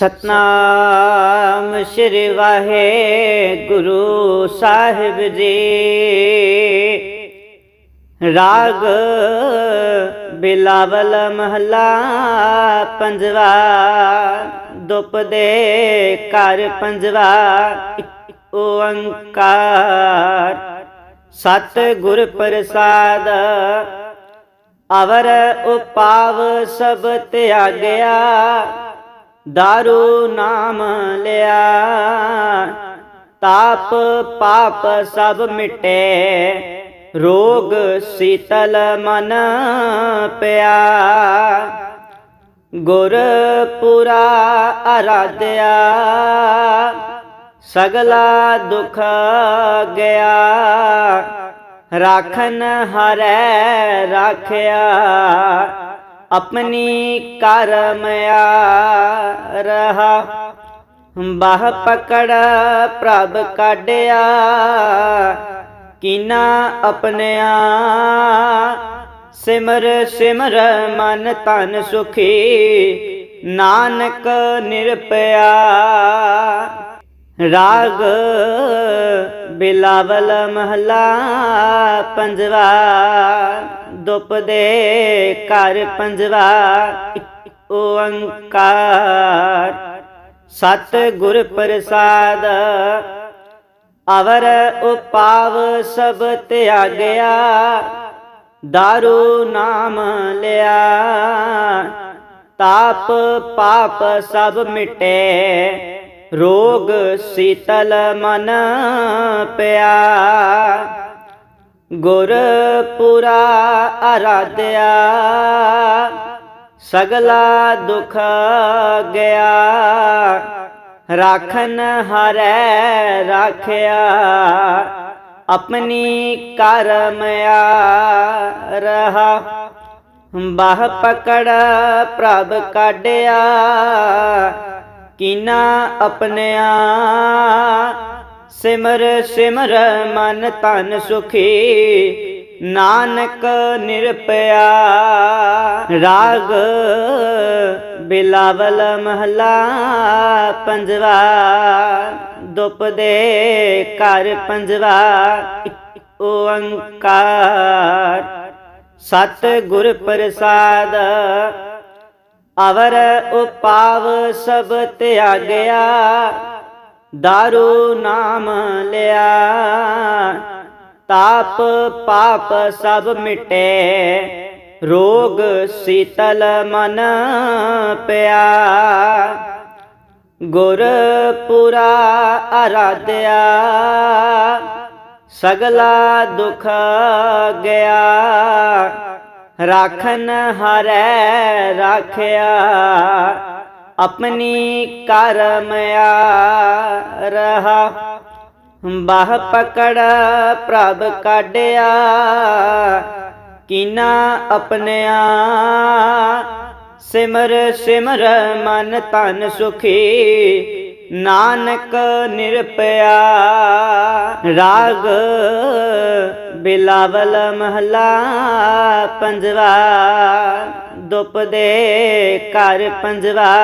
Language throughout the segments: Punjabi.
ਸਤਨਾਮ ਸ੍ਰੀ ਵਾਹਿਗੁਰੂ ਸਾਹਿਬ ਜੀ। ਰਾਗ ਬਿਲਾਵਲ ਮਹਲਾ ਪੰਜਵਾ, ਦੁਪ ਦੇ ਘਰ ਪੰਜਵਾ, ਇੱਕ ਓੰਕਾਰ। ਸਤ ਗੁਰ ਪ੍ਰਸਾਦ, ਅਵਰ ਉਪਾਵ ਸਭ ਤਿਆਗਿਆ। ਦਾਰੂ ਨਾਮ ਲਿਆ ਤਾਪ ਪਾਪ ਸਭ ਮਿਟੇ ਰੋਗ ਸੀਤਲ ਮਨ ਪਿਆ ਗੁਰ ਪੁਰਾ ਅਰਾਧਿਆ ਸਗਲਾ ਦੁਖ ਗਿਆ ਰਾਖਨ ਹਰੈ ਰਾਖਿਆ ਆਪਣੀ ਕਰਮਿਆ ਰਹਾ ਬਾਹ ਪਕੜ ਪ੍ਰਭ ਕਾਢਿਆ ਕੀਨਾ ਆਪਣਿਆ ਸਿਮਰ ਸਿਮਰ ਮਨ ਤਨ ਸੁਖੀ ਨਾਨਕ ਨਿਰਪਿਆ ਰਾਗ ਬਿਲਾਵਲ ਮਹਲਾ ਪੰਜਵਾ ਦੁਪ ਕਰ ਘਰ ਪੰਜਵਾ ਓੰਕਾਰ ਸਤ ਗੁਰ ਪ੍ਰਸਾਦ, ਅਵਰ ਉਪਾਵ ਸਭ ਤਿਆਗਿਆ, ਦਾਰੂ ਨਾਮ ਲਿਆ। ਤਾਪ ਪਾਪ ਸਭ ਮਿਟੇ, ਰੋਗ ਸੀਤਲ ਮਨ ਪਿਆ। ਗੁਰ ਪੁਰਾ ਅਰਾਧਿਆ, ਸਗਲਾ ਦੁਖ ਗਿਆ, ਰਾਖਨ ਹਰੈ ਰਾਖਿਆ, ਆਪਣੀ ਕਰਮਿਆ ਰਹਾ ਬਾਹ ਪਕੜ ਪ੍ਰਭ ਕਾਢਿਆ, ਕੀਨਾ ਆਪਣਿਆ ਸਿਮਰ ਸਿਮਰ ਮਨ ਤਨ ਸੁਖੀ, ਨਾਨਕ ਨਿਰਪਿਆ। ਰਾਗ ਬਿਲਾਵਲ ਮਹਲਾ ਪੰਜਵਾ, ਦੁਪ ਦੇ ਘਰ ਪੰਜਵਾ ਇੱਕ ਓੰਕਾਰ। ਸਤ ਗੁਰ ਪ੍ਰਸਾਦ, ਅਵਰ ਉਪਾਵ ਸਭ ਤਿਆਗਿਆ। ਦਾਰੂ ਨਾਮ ਲਿਆ ਤਾਪ ਪਾਪ ਸਭ ਮਿਟੇ ਰੋਗ ਸੀਤਲ ਮਨ ਪਿਆ ਗੁਰ ਪੁਰਾ ਅਰਾਧਿਆ ਸਗਲਾ ਦੁਖ ਗਿਆ ਰਾਖਨ ਹਰੈ ਰਾਖਿਆ ਆਪਣੀ ਕਰਮਿਆ ਰਹਾ ਬਾਹ ਪਕੜ ਪ੍ਰਭ ਕਾਢਿਆ ਕੀਨਾ ਆਪਣਿਆ ਸਿਮਰ ਸਿਮਰ ਮਨ ਤਨ ਸੁਖੀ ਨਾਨਕ ਨਿਰਪਿਆ ਰਾਗ ਬਿਲਾਵਲ ਮਹਲਾ ਪੰਜਵਾ ਦੁਪ ਕਰ ਘਰ ਪੰਜਵਾ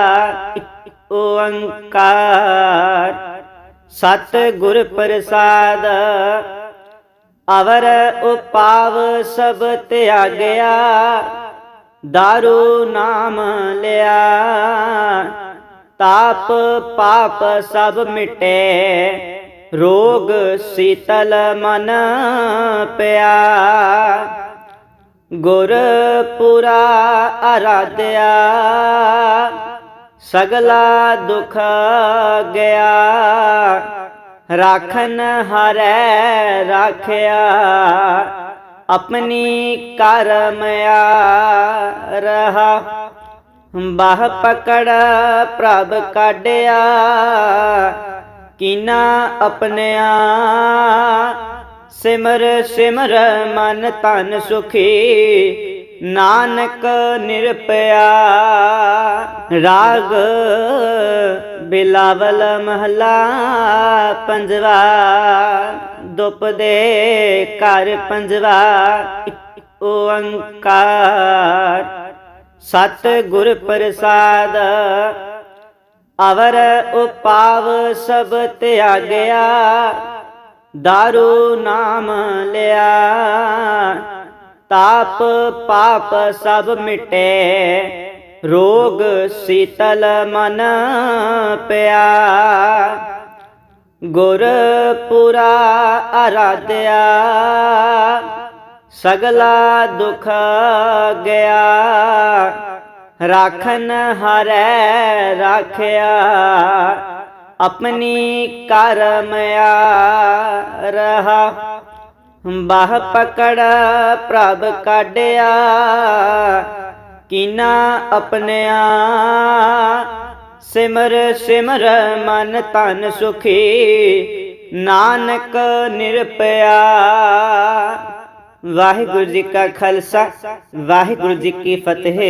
ਓੰਕਾਰ ਸਤ ਗੁਰ ਪ੍ਰਸਾਦ, ਅਵਰ ਉਪਾਵ ਸਭ ਤਿਆਗਿਆ, ਦਾਰੂ ਨਾਮ ਲਿਆ। ਤਾਪ ਪਾਪ ਸਭ ਮਿਟੇ, ਰੋਗ ਸੀਤਲ ਮਨ ਪਿਆ। ਗੁਰ ਪੁਰਾ ਅਰਾਧਿਆ, ਸਗਲਾ ਦੁਖ ਗਿਆ। ਰਾਖਨ ਹਰੈ ਰਾਖਿਆ, ਆਪਣੀ ਕਰਮਿਆ ਰਹਾ ਬਾਹ ਪਕੜ ਪ੍ਰਭ ਕਾਢਿਆ, ਕੀਨਾ ਆਪਣਿਆ ਸਿਮਰ ਸਿਮਰ ਮਨ ਤਨ ਸੁਖੀ, ਨਾਨਕ ਨਿਰਪਿਆ। ਰਾਗ ਬਿਲਾਵਲ ਮਹਲਾ ਪੰਜਵਾ, ਦੁਪ ਦੇ ਘਰ ਪੰਜਵਾ, ਇੱਕ ਓੰਕਾਰ ਸਤ ਗੁਰ ਪ੍ਰਸਾਦ, ਅਵਰ ਉਪਾਵ ਸਭ ਤਿਆਗਿਆ। ਦਾਰੂ ਨਾਮ ਲਿਆ ਤਾਪ ਪਾਪ ਸਭ ਮਿਟੇ ਰੋਗ ਸੀਤਲ ਮਨ ਪਿਆ ਗੁਰ ਪੁਰਾ ਆਰਾਧਿਆ ਸਗਲਾ ਦੁਖ ਗਿਆ ਰਾਖਨ ਹਰੈ ਰਾਖਿਆ ਆਪਣੀ ਕਰਮਿਆ ਰਹਾ ਬਾਹ ਪਕੜ ਪ੍ਰਭ ਕਾਢਿਆ ਕੀਨਾ ਆਪਣਿਆ ਸਿਮਰ ਸਿਮਰ ਮਨ ਤਨ ਸੁਖੀ ਨਾਨਕ ਨਿਰਪਿਆ ਵਾਹਿਗੁਰੂ ਜੀ ਕਾ ਖਾਲਸਾ ਵਾਹਿਗੁਰੂ ਜੀ ਕੀ ਫਤਿਹ